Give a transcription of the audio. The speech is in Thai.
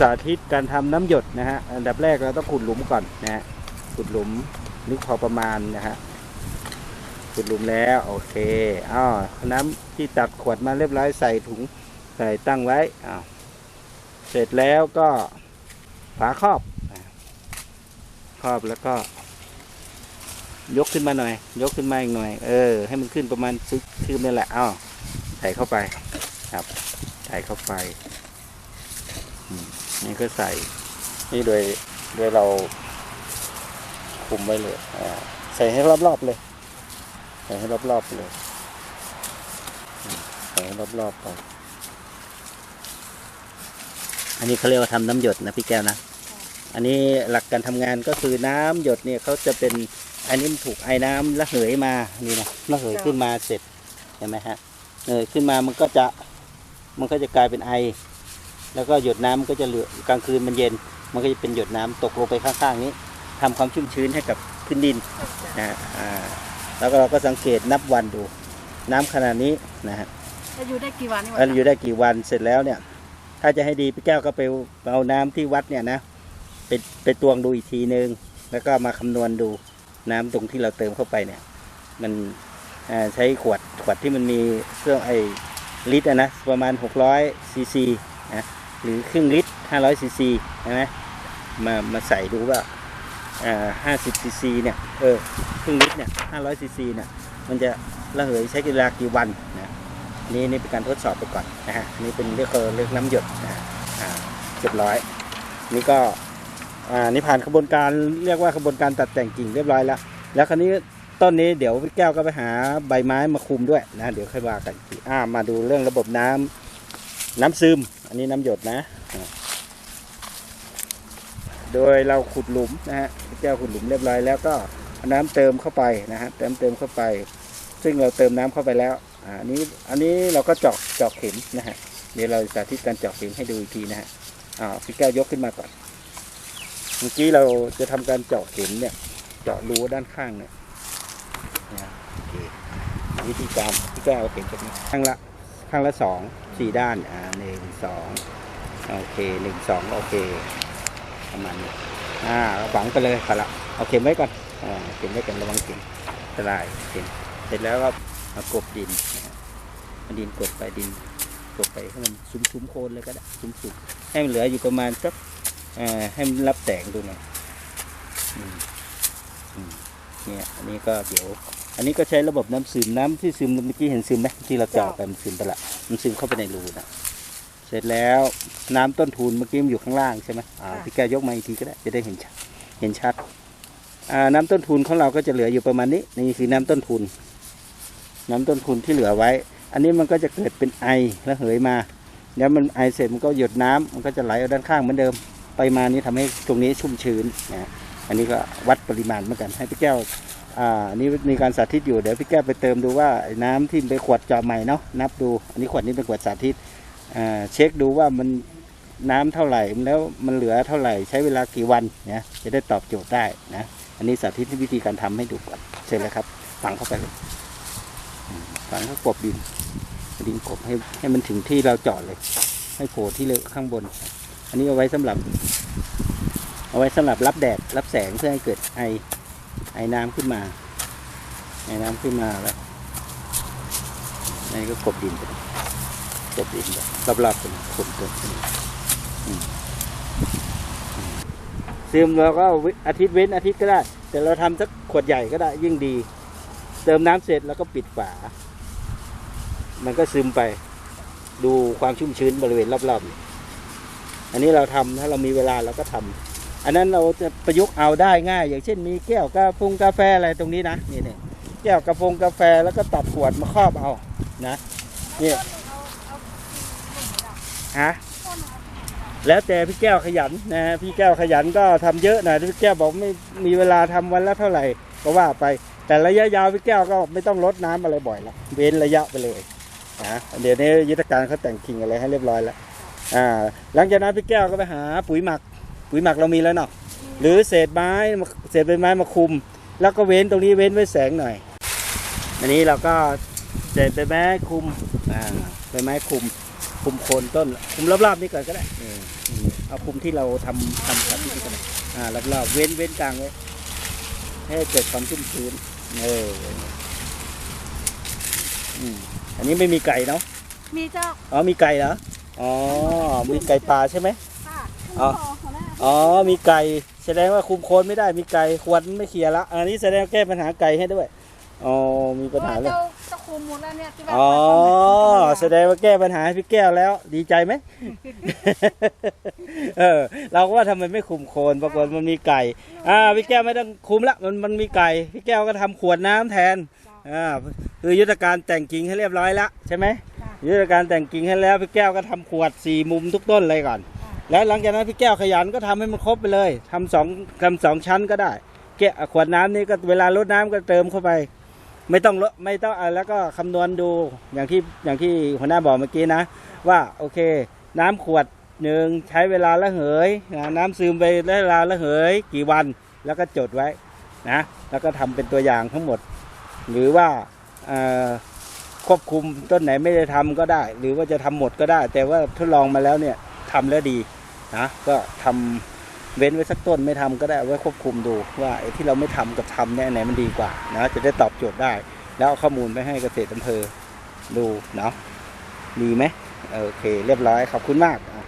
สาธิตการทำน้ำหยดนะฮะอันดับแรกเราต้องขุดหลุมก่อนนะฮะขุดหลุมลึกพอประมาณนะฮะขุดหลุมแล้วโอเคอ้าวน้ำที่ตักขวดมาเรียบร้อยใส่ถุงใส่ตั้งไว้อ้าวเสร็จแล้วก็ฝาครอบครอบแล้วก็ ยกขึ้นมาหน่อย ยกขึ้นมาอีกหน่อย เออ ให้มันขึ้นประมาณซึกคืบนี่แหละอ้าวใส่เข้าไปครับ ใส่เข้าไป นี่ก็ใส่ นี่โดยโดยเราคุมไว้เลยอ่าใส่ให้รอบๆเลย ใส่ให้รอบๆเลย ใส่ให้รอบๆไป อันนี้เขาเรียกว่าทำน้ำหยดนะพี่แก้วนะ อันนี้หลักการทำงานก็คือน้ำหยดเนี่ยเขาจะเป็น อันนี้มันถูกไอ้น้ำระเหยมา นี่นะระเหยขึ้นมาเสร็จ เห็นไหมฮะ เออขึ้นมามันก็จะ มันก็จะกลายเป็นไอ แล้วก็หยดน้ำมันก็จะเหลือกลางคืนมันเย็น มันก็จะเป็นหยดน้ำตกลงไปข้างๆนี้ทำความชุ่มชื้นให้กับพื้นดินนะฮะอ่าแล้วก็เราก็สังเกตนับวันดู น้ำขนาดนี้นะฮะจะอยู่ได้กี่วันนี่วะมันอยู่ได้กี่วันเสร็จแล้วเนี่ย ถ้าจะให้ดีพี่แก้วก็ไปเอาน้ำที่วัดเนี่ยนะไปไปตวงดูอีกทีนึง แล้วก็มาคำนวณดูน้ำตรงที่เราเติมเข้าไปเนี่ย มันอ่าใช้ขวดขวดที่มันมีเครื่องไอ้ลิตรอะนะประมาณ600ซีซีนะ หรือครึ่งลิตร500ซีซีนะมามาใส่ดูว่าอ่า50ซีซีเนี่ยเออครึ่งลิตรเนี่ย500ซีซีเนี่ยมันจะระเหยใช้เวลากี่วันนะนี่นี่เป็นการทดสอบไปก่อนนะฮะนี่เป็นเรียกเรียกน้ำหยดนะอ่าเรียบร้อย นี่ก็อ่านี่ผ่านกระบวนการเรียกว่ากระบวนการตัดแต่งกิ่งเรียบร้อยแล้ว แล้วคราวนี้ต้นนี้เดี๋ยวพี่แก้วก็ไปหาใบไม้มาคุมด้วยนะเดี๋ยวค่อยว่ากันอ่ามาดูเรื่องระบบน้ำน้ำซึม อันนี้น้ำหยดนะอ่าโดยเราขุดหลุมนะฮะพี่แก้วขุดหลุมเรียบร้อยแล้วก็เอาน้ำเติมเข้าไปนะฮะเติมเติมเข้าไป ซึ่งเราเติมน้ำเข้าไปแล้วอ่าอันนี้อันนี้เราก็เจาะเจาะเข็มนะฮะเดี๋ยวเราสาธิตการเจาะเข็มให้ดูอีกทีนะฮะอ่าพี่แก้วยกขึ้นมาก่อนเมื่อกี้เราจะทำการเจาะเข็มเนี่ยเจาะรูด้านข้างเนี่ยนะโอเควิธีการพี่แก้วเอาเข็มจากนี้ข้างละข้างละสอง สี่ด้าน อ่าหนึ่งสองโอเคหนึ่งสองโอเคประมาณนี้อ่าเอาฝังไปเลยค่ะละเอาเข็มไว้ก่อนอ่าเข็มไว้ก่อนระวังเข็มอันตรายเข็มเสร็จแล้วก็มากบดินนะฮะเอาดินกบไปดินกบไปให้มันซุ้มๆโคนเลยก็ได้ซุ้มๆให้มันเหลืออยู่ประมาณสักอ่อให้มันรับแสงดูหน่อยอืมอืมเนี่ยอันนี้ก็เดี๋ยว อันนี้ก็ใช้ระบบน้ำซึมน้ำที่ซึมเมื่อกี้เห็นซึมไหมที่เราเจาะไปมันซึมไปละมันซึมเข้าไปในรูนะเสร็จแล้วน้ำต้นทุนเมื่อกี้มันอยู่ข้างล่างใช่ไหมอ่าพี่แกยกมาอีกทีก็ได้จะได้เห็นชัดเห็นชัดอ่าน้ำต้นทุนของเราก็จะเหลืออยู่ประมาณนี้นี่คือน้ำต้นทุน น้ำต้นทุนที่เหลือไว้ อันนี้มันก็จะเกิดเป็นไอแล้วเหยมาแล้วมันไอเสร็จมันก็หยดน้ำมันก็จะไหลเอาด้านข้างเหมือนเดิมปริมาณนี้ทำให้ตรงนี้ชุ่มชื้นนะอันนี้ก็วัดปริมาณเหมือนกันให้พี่แก้ว อ่านนี้มีการสาธิตอยู่เดี๋ยวพี่แก้วไปเติมดูว่าไอ้น้ำที่ไปขวดจาะใหม่เนาะนับดูอันนี้ขวดนี้เป็นขวดสาธิตอ่าเช็คดูว่ามันน้ำเท่าไหร่แล้วมันเหลือเท่าไหร่ใช้เวลากี่วันเนี่ยจะได้ตอบโจทย์ได้นะอันนี้สาธิตวิธีการทำให้ดูก่อนเสร็จแล้วครับฝังเข้าไปเลยฝังเข้ากบดินดินกบให้ให้มันถึงที่เราจาะเลย ให้โผล่ที่เลข้างบน อันนี้เอาไว้สำหรับ เอาไว้สำหรับรับแดดรับแสงเพื่อให้เกิดไอ ไอน้ำขึ้นมา ไอน้ำขึ้นมาแล้วนี่ก็กบดินไปกบดินไปรอบๆเป็นขนเกิดขึ้นซึมเราก็อาทิตย์เว้นอาทิตย์ก็ได้ แต่เราทำสักขวดใหญ่ก็ได้ยิ่งดี เติมน้ำเสร็จแล้วก็ปิดฝา มันก็ซึมไป ดูความชุ่มชื้นบริเวณรอบๆอันนี้เราทำถ้าเรามีเวลาเราก็ทำ อันนั้นเราจะประยุกต์เอาได้ง่าย อย่างเช่นมีแก้วกาแฟกาแฟอะไรตรงนี้นะนี่นี่แก้วกาแฟกาแฟแล้วก็ตัดขวดมาครอบเอานะนี่ฮะแล้วแต่พี่แก้วขยันนะฮะพี่แก้วขยันก็ทำเยอะหน่อยพี่แก้วบอกไม่มีเวลาทำวันละเท่าไหร่ก็ว่าไป แต่ระยะยาวพี่แก้วก็ไม่ต้องลดน้ำอะไรบ่อยละเว้นระยะไปเลยนะเดี๋ยวนี้ยุทธการเขาแต่งกิ่งอะไรให้เรียบร้อยแล้วอ่าหลังจากนั้นพี่แก้วก็ไปหาปุ๋ยหมัก ปุ๋ยหมักเรามีแล้วเนาะหรือเศษไม้มาเศษใบไม้มาคุม แล้วก็เว้นตรงนี้เว้นไว้แสงหน่อย อันนี้เราก็เศษใบไม้คุมอ่าใบไม้คุมคุมโคนต้น คุมรอบๆนี้ก่อนก็ได้เออเอาเอาคุมที่เราทำทำกับที่นี่กันอ่ารอบๆเว้นเว้นกลางไว้ให้เกิดความชุ่มชื้นเอออืมอันนี้ไม่มีไก่เนาะมีเจ้าอ๋อมีไก่เหรออ๋อมีไก่ป่าใช่ไหมค่ะอ๋อหัวหน้า อ๋อ มีไก่ แสดงว่าคุมโคนไม่ได้ มีไก่ขวดไม่เคลียร์ละ อันนี้แสดงแก้ปัญหาไก่ให้ด้วย อ๋อ มีปัญหาเลยเจ้าเจ้าคุมหมดแล้วเนี่ยที่ว่าอ๋อ แสดงว่าแก้ปัญหาให้พี่แก้วแล้ว ดีใจไหม เออ เราก็ว่าทำไมไม่คุมโคนปรากฏมันมีไก่ อ่า พี่แก้วไม่ต้องคุมละ มันมันมีไก่ พี่แก้วก็ทำขวดน้ำแทน อ่า คือยุทธการแต่งกิ่งให้เรียบร้อยละใช่ไหมยุทธการแต่งกิ่งให้แล้วพี่แก้วก็ทำขวดสี่มุมทุกต้นเลยก่อน แล้วหลังจากนั้นพี่แก้วขยันก็ทำให้มันครบไปเลยทำสองทำสองชั้นก็ได้ แกะขวดน้ำนี่ก็เวลารดน้ำก็เติมเข้าไป ไม่ต้องลดไม่ต้องอแล้วก็คำนวณดูอย่างที่อย่างที่หัวหน้าบอกเมื่อกี้นะ ว่าโอเค น้ำขวดหนึ่งใช้เวลาละเหยนะน้ำซึมไปเวลาละเหย กี่วันแล้วก็จดไว้นะแล้วก็ทำเป็นตัวอย่างทั้งหมด หรือว่าควบคุมต้นไหนไม่ได้ทำก็ได้ หรือว่าจะทำหมดก็ได้ แต่ว่าทดลองมาแล้วเนี่ย ทำแล้วดีนะก็ทำเว้นไว้สักต้นไม่ทำก็ได้ไว้ควบคุมดูว่าไอ้ที่เราไม่ทำกับทำเนี่ยไหนมันดีกว่านะจะได้ตอบโจทย์ได้ แล้วเอาข้อมูลไปให้เกษตรอำเภอดูเนาะดีไหมโอเค เรียบร้อยขอบคุณมากอะ